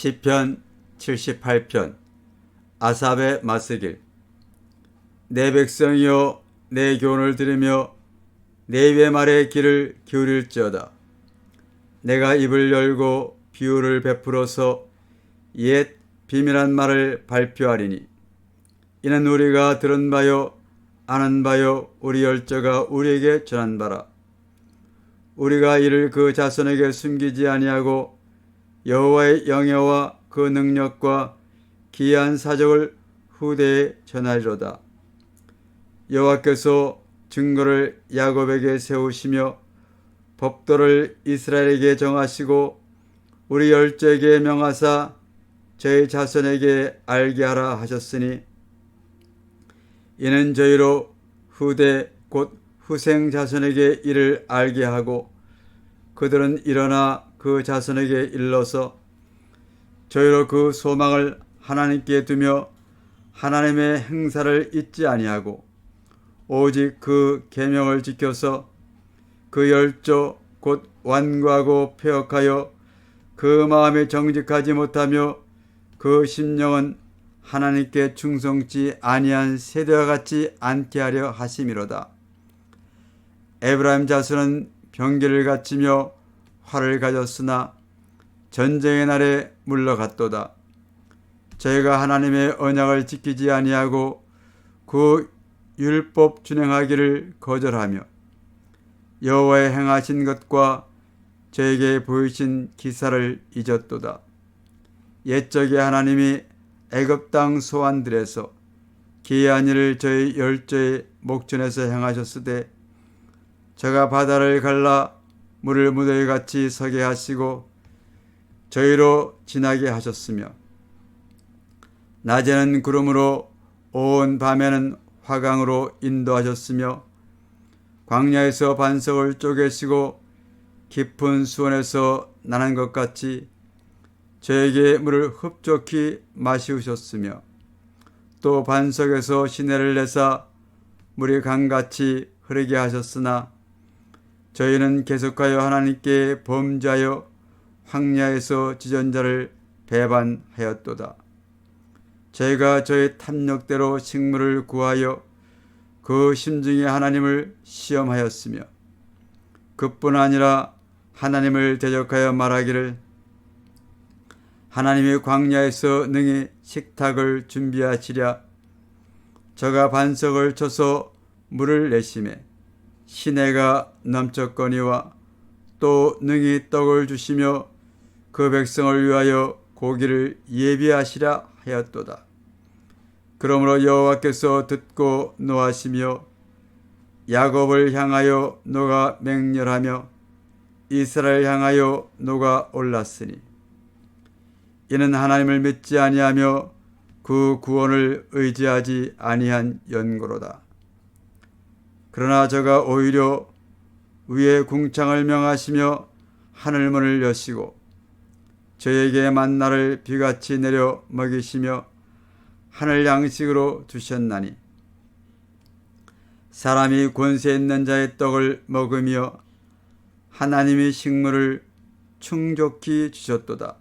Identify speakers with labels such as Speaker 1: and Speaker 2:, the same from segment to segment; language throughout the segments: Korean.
Speaker 1: 시편 78편. 아삽의 마스길 내 백성이여 내 교훈을 들으며 내 입의 말에 귀를 기울일지어다. 내가 입을 열고 비유를 베풀어서 옛 비밀한 말을 발표하리니 이는 우리가 들은 바요 아는 바요 우리 열저가 우리에게 전한 바라. 우리가 이를 그 자손에게 숨기지 아니하고 여호와의 영예와 그 능력과 기이한 사적을 후대에 전하리로다. 여호와께서 증거를 야곱에게 세우시며 법도를 이스라엘에게 정하시고 우리 열조에게 명하사 저희 자손에게 알게 하라 하셨으니 이는 저희로 후대 곧 후생 자손에게 이를 알게 하고 그들은 일어나 그 자손에게 일러서 저희로 그 소망을 하나님께 두며 하나님의 행사를 잊지 아니하고 오직 그 계명을 지켜서 그 열조 곧 완고하고 폐역하여 그 마음에 정직하지 못하며 그 심령은 하나님께 충성치 아니한 세대와 같지 않게 하려 하심이로다. 에브라임 자손은 병기를 갖추며 활을 가졌으나 전쟁의 날에 물러갔도다. 저희가 하나님의 언약을 지키지 아니하고 그 율법 준행하기를 거절하며 여호와의 행하신 것과 저에게 보이신 기사를 잊었도다. 옛적에 하나님이 애굽 땅 소환들에서 기이한 일을 저희 열조의 목전에서 행하셨으되 저가 바다를 갈라 물을 무더기 같이 서게 하시고 저희로 지나게 하셨으며 낮에는 구름으로 온 밤에는 화강으로 인도하셨으며 광야에서 반석을 쪼개시고 깊은 수원에서 나는 것 같이 저에게 물을 흡족히 마시우셨으며 또 반석에서 시내를 내사 물이 강같이 흐르게 하셨으나 저희는 계속하여 하나님께 범죄하여 황야에서 지전자를 배반하였도다. 저희가 저희 탐욕대로 식물을 구하여 그 심중에 하나님을 시험하였으며 그뿐 아니라 하나님을 대적하여 말하기를 하나님이 광야에서 능히 식탁을 준비하시랴 저가 반석을 쳐서 물을 내심에 시내가 넘쳤거니와 또 능히 떡을 주시며 그 백성을 위하여 고기를 예비하시라 하였도다. 그러므로 여호와께서 듣고 노하시며 야곱을 향하여 노가 맹렬하며 이스라엘 향하여 노가 올랐으니 이는 하나님을 믿지 아니하며 그 구원을 의지하지 아니한 연고로다. 그러나 저가 오히려 위에 궁창을 명하시며 하늘문을 여시고 저에게 만나를 비같이 내려 먹이시며 하늘 양식으로 주셨나니 사람이 권세 있는 자의 떡을 먹으며 하나님의 식물을 충족히 주셨도다.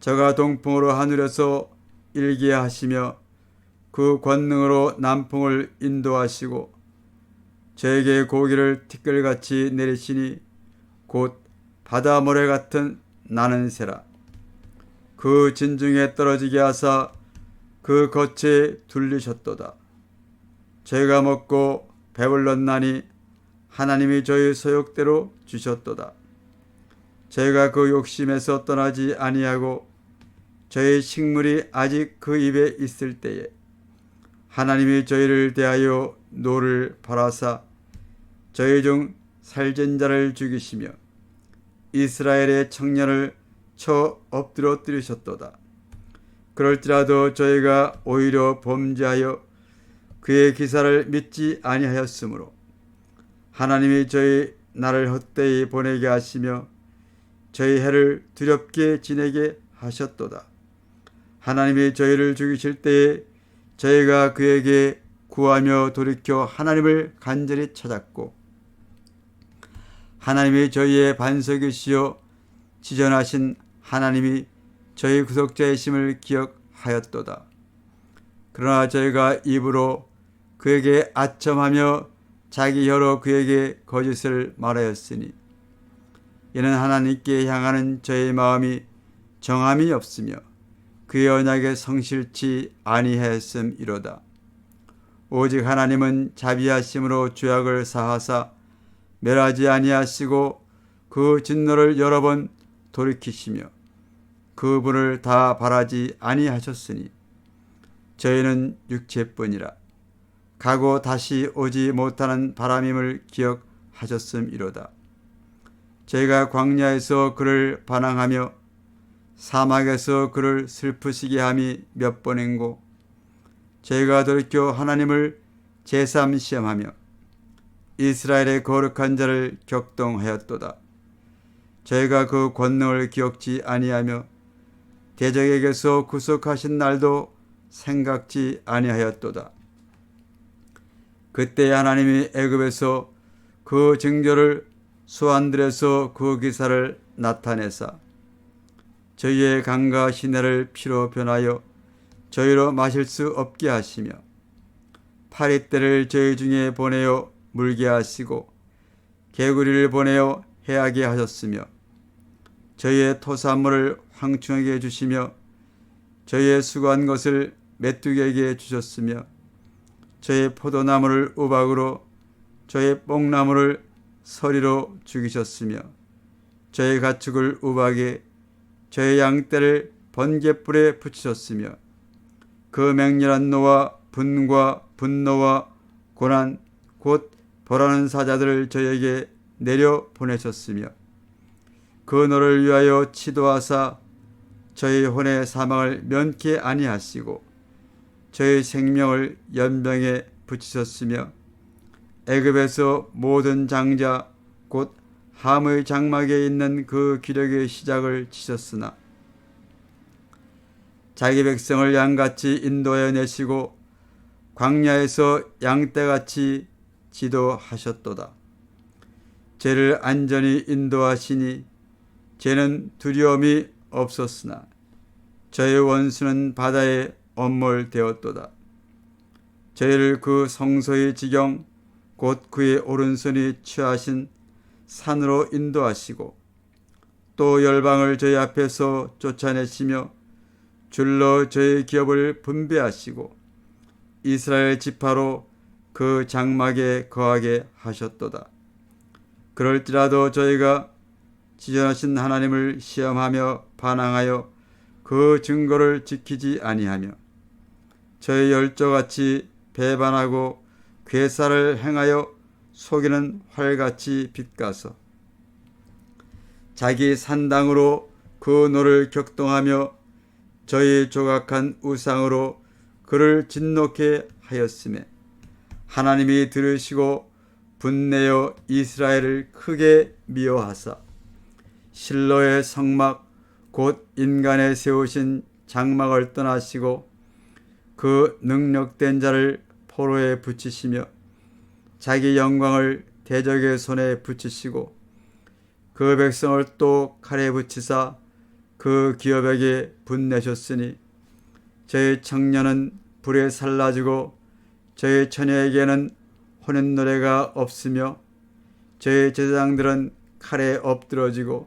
Speaker 1: 저가 동풍으로 하늘에서 일게 하시며 그 권능으로 남풍을 인도하시고 저에게 고기를 티끌같이 내리시니 곧 바다 모래 같은 나는 새라. 그 진중에 떨어지게 하사 그 겉에 둘리셨도다. 저희가 먹고 배불렀나니 하나님이 저희 소욕대로 주셨도다. 저희가 그 욕심에서 떠나지 아니하고 저희 식물이 아직 그 입에 있을 때에 하나님이 저희를 대하여 노를 벌하사 저희 중 살진 자를 죽이시며 이스라엘의 청년을 쳐 엎드러뜨리셨도다. 그럴지라도 저희가 오히려 범죄하여 그의 기사를 믿지 아니하였으므로 하나님이 저희 나를 헛되이 보내게 하시며 저희 해를 두렵게 지내게 하셨도다. 하나님이 저희를 죽이실 때에 저희가 그에게 구하며 돌이켜 하나님을 간절히 찾았고 하나님이 저희의 반석이시여 지전하신 하나님이 저희 구속자의 심을 기억하였도다. 그러나 저희가 입으로 그에게 아첨하며 자기 혀로 그에게 거짓을 말하였으니 이는 하나님께 향하는 저의 마음이 정함이 없으며 그의 언약에 성실치 아니하였음이로다. 오직 하나님은 자비하심으로 죄악을 사하사 멸하지 아니하시고 그 진노를 여러 번 돌이키시며 그분을 다 바라지 아니하셨으니 저희는 육체뿐이라 가고 다시 오지 못하는 바람임을 기억하셨음이로다. 저희가 광야에서 그를 반항하며 사막에서 그를 슬프시게 함이 몇 번인고 저희가 돌이켜 하나님을 제삼 시험하며 이스라엘의 거룩한 자를 격동하였도다. 저희가 그 권능을 기억지 아니하며 대적에게서 구속하신 날도 생각지 아니하였도다. 그때 하나님이 애굽에서 그 징조를 수완들에서 그 기사를 나타내사 저희의 강과 시내를 피로 변하여 저희로 마실 수 없게 하시며 파리떼를 저희 중에 보내어 물게 하시고 개구리를 보내어 해하게 하셨으며 저희의 토산물을 황충하게 해주시며 저희의 수고한 것을 메뚜기에게 주셨으며 저희 포도나무를 우박으로 저희 뽕나무를 서리로 죽이셨으며 저희 가축을 우박에 저희 양떼를 번개불에 붙이셨으며 그 맹렬한 노와 분과 분노와 고난 곧 보라는 사자들을 저에게 내려 보내셨으며 그 노를 위하여 치도하사 저희 혼의 사망을 면케 아니하시고 저희 생명을 연병에 붙이셨으며 애굽에서 모든 장자 곧 함의 장막에 있는 그 기력의 시작을 치셨으나 자기 백성을 양같이 인도해 내시고 광야에서 양떼같이 지도하셨도다. 죄를 안전히 인도하시니 죄는 두려움이 없었으나 저의 원수는 바다에 엄몰되었도다. 저희를 그 성소의 지경 곧 그의 오른손이 취하신 산으로 인도하시고 또 열방을 저희 앞에서 쫓아내시며 줄로 저희 기업을 분배하시고 이스라엘 지파로 그 장막에 거하게 하셨도다. 그럴지라도 저희가 지존하신 하나님을 시험하며 반항하여 그 증거를 지키지 아니하며 저희 열조같이 배반하고 괴사를 행하여 속이는 활같이 빗가서 자기 산당으로 그 노를 격동하며 저희 조각한 우상으로 그를 진노케 하였음에 하나님이 들으시고 분내어 이스라엘을 크게 미워하사 실로의 성막 곧 인간에 세우신 장막을 떠나시고 그 능력된 자를 포로에 붙이시며 자기 영광을 대적의 손에 붙이시고 그 백성을 또 칼에 붙이사 그 기업에게 분내셨으니 저희 청년은 불에 살라지고 저희 처녀에게는 혼인 노래가 없으며 저희 제사장들은 칼에 엎드러지고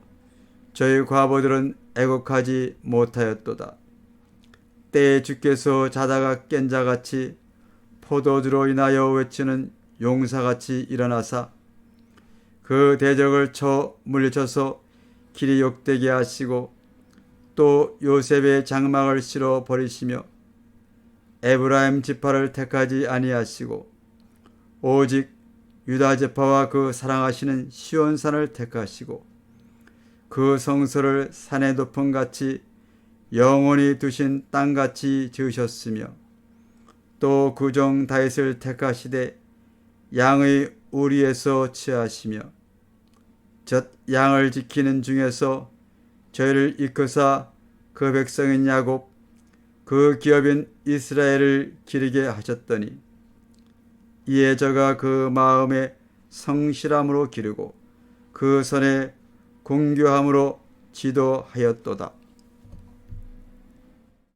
Speaker 1: 저희 과부들은 애곡하지 못하였도다. 때에 주께서 자다가 깬 자같이 포도주로 인하여 외치는 용사같이 일어나사 그 대적을 쳐 물리쳐서 길이 욕되게 하시고 또 요셉의 장막을 실어 버리시며 에브라임 지파를 택하지 아니하시고 오직 유다 지파와 그 사랑하시는 시온산을 택하시고 그 성소를 산의 높음 같이 영원히 두신 땅 같이 지으셨으며 또 구종 다윗을 택하시되 양의 우리에서 취하시며 젖 양을 지키는 중에서 저희를 이끄사 그 백성인 야곱 그 기업인 이스라엘을 기르게 하셨더니 이에 저가 그 마음에 성실함으로 기르고 그 선에 공교함으로 지도하였도다.